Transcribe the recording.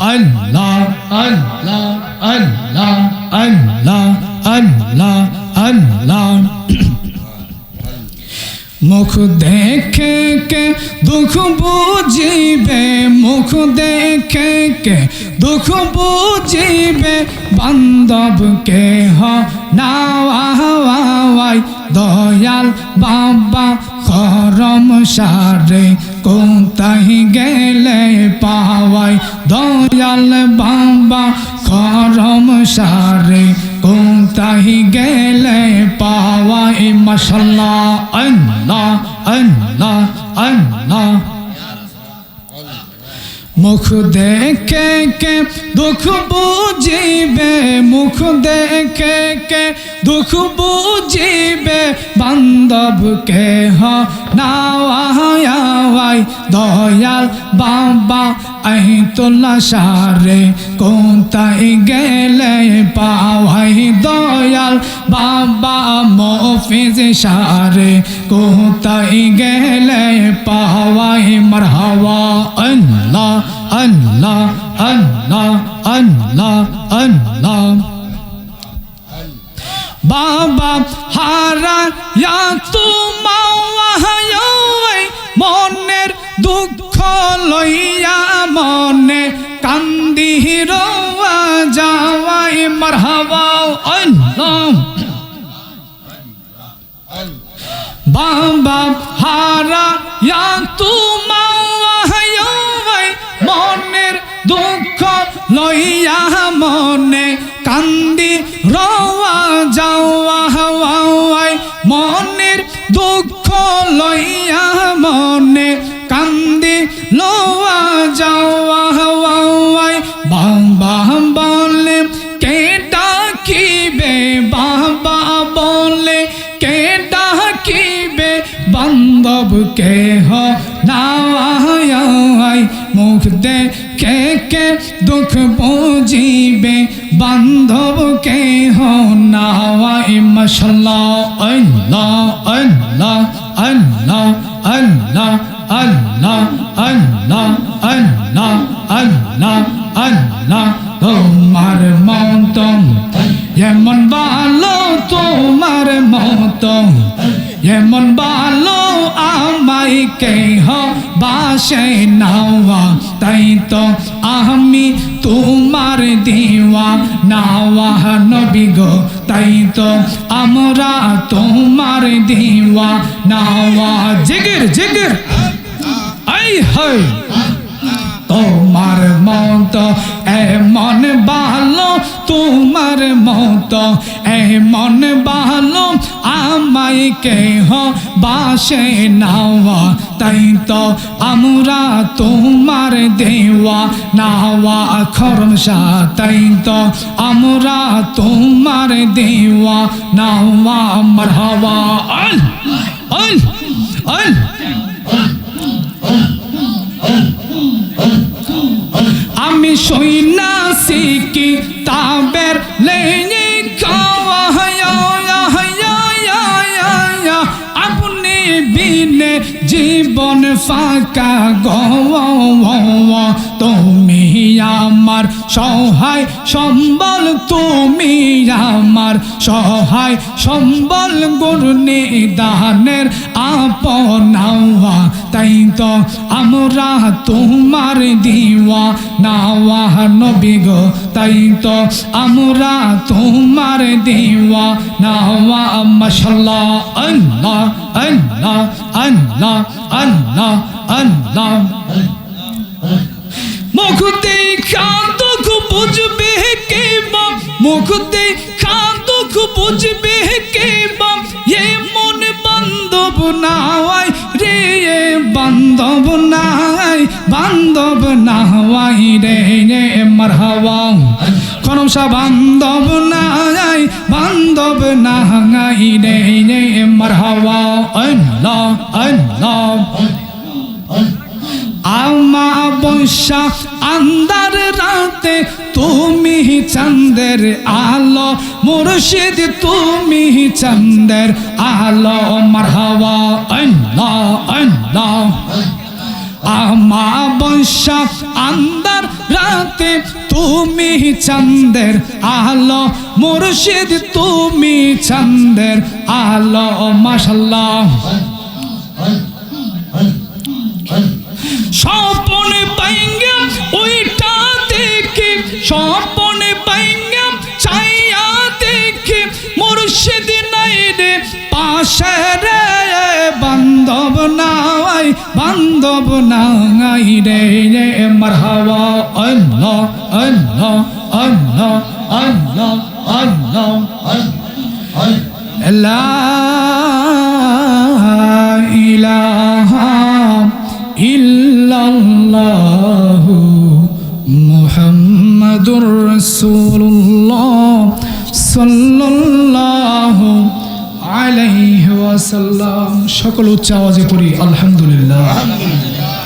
আল্লাহ আল্লাহ আল্লাহ আল্লাহ আল্লাহ আল্লাহ। মুখ দেখে কে দুঃখ বুঝিবে? মুখ দেখে কে দুঃখ বুঝিবে? বান্ধবকে হ নাওয়াই দয়াল বাবা। খরম সারে কোথায় গেলে পাওয়াই? দয়াল বাবা খরম সারে কোথায় গেলে পাওয়াই মশাল্লা আল্লাহ আল্লাহ আল্লাহ। মুখ দেখে কে দুঃখ বুঝিবে, মুখ দেখে কে দুঃখ বুঝিবে বান্ধবকে হ নাওয়াই দয়াল বাবা আই তোলা সারে কোথায় গেলে পাওয়াই দয়াল, বাবা মফিজ সারে কোথায় গেলে পাওয়াই মারহাওয়া আল্লাহ আল্লাহ আল্লাহ আল্লাহ আল্লাহ। বাবা হারা ইয়া তোমায় মনে কান্দি রোয়া যাওয়াই মারহাবা। বাবা হারা ইয়া তোমায় মনের দুঃখ লইয়া মনে কান্দি বান্ধব কে হ নাওয়াই মুখ দে কে কে দুঃখ বুঝিবে? বান্ধব কে হ নাওয়াই মশাল্লা আল্লাহ আল্লাহ আল্লাহ আল্লাহ আল্লাহ আল্লাহ আল্লাহ আল্লাহ আল্লাহ। তোমার মতম এমন ভালো তোমার মতম এমন আমাই কেহ বাসে নাওয়া, তাই তো আমি তোমার দিওয়া। নাওয়া নবী গো, তাই তো আমরা তোমার দিওয়া। নাওয়া জিগির জিগির আই হয়। তোমার মত এমন ভালো তোমার মত এমন ভালো আমায় কেহ বাসে নাওয়া, তাই তো আমরা তোমার দেওয়া নাওয়া খরমশা তাই তো আমরা তোমার দেওয়া নাওয়া মরহাবা। আল আল আল। আমি সইনা শিখি তাবের লেনে বিনে জীবন ফাঁকা গোয়া তুমি আমার সহায় সম্বল, তুমি আমার সহায় সম্বল গুরু দানের আপনাওয়া তাই তো আমরা তোমার দিওয়া নাওয়া নবী গো তাই তো আমরা তোমার দিওয়া নাওয়া মশাল্লাহ আল্লাহ আল্লাহ আল্লাহ আল্লাহ আল্লাহ। মুখ দেখা দুঃখ বুঝবে কে বাপ মুখ দেখা দুঃখ বুঝবে কে বাপ এ মন বান্ধব এ বান্ধব নাই বান্ধব নাই রে রে মারহাবা। খনমসা বান্ধব নাই বান্ধব নাই রে রে মারহাবা। আল্লাহ আল্লাহ। আমা বৈশা আন্দার রাতে তুমি চন্দের আলো, মুর্শিদ তুমি চন্দের আলো, মারহাবা। আল্লাহ আল্লাহ। আমা আন্দার রাতে তুমি চন্দের আলো, মুর্শিদ তুমি চন্দের আলো, মাশাল্লাহ। স্বপনে পাইঙ্গা, ওইটা দেখি, স্বপনে পাইঙ্গা চাইয়া দেখি, মুর্শিদ বান্ধব নাই রে রে মারহাবা। আল্লাহ আল্লাহ আল্লাহ আল্লাহ আল্লাহ আল্লাহ। ইলাহা ইল্লাল্লাহ মুহাম্মাদুর রাসূলুল্লাহ। সাল্লাল্লাহু সাল্লাম সকল উচ্চ আওয়াজে পড়ি আলহামদুলিল্লাহ।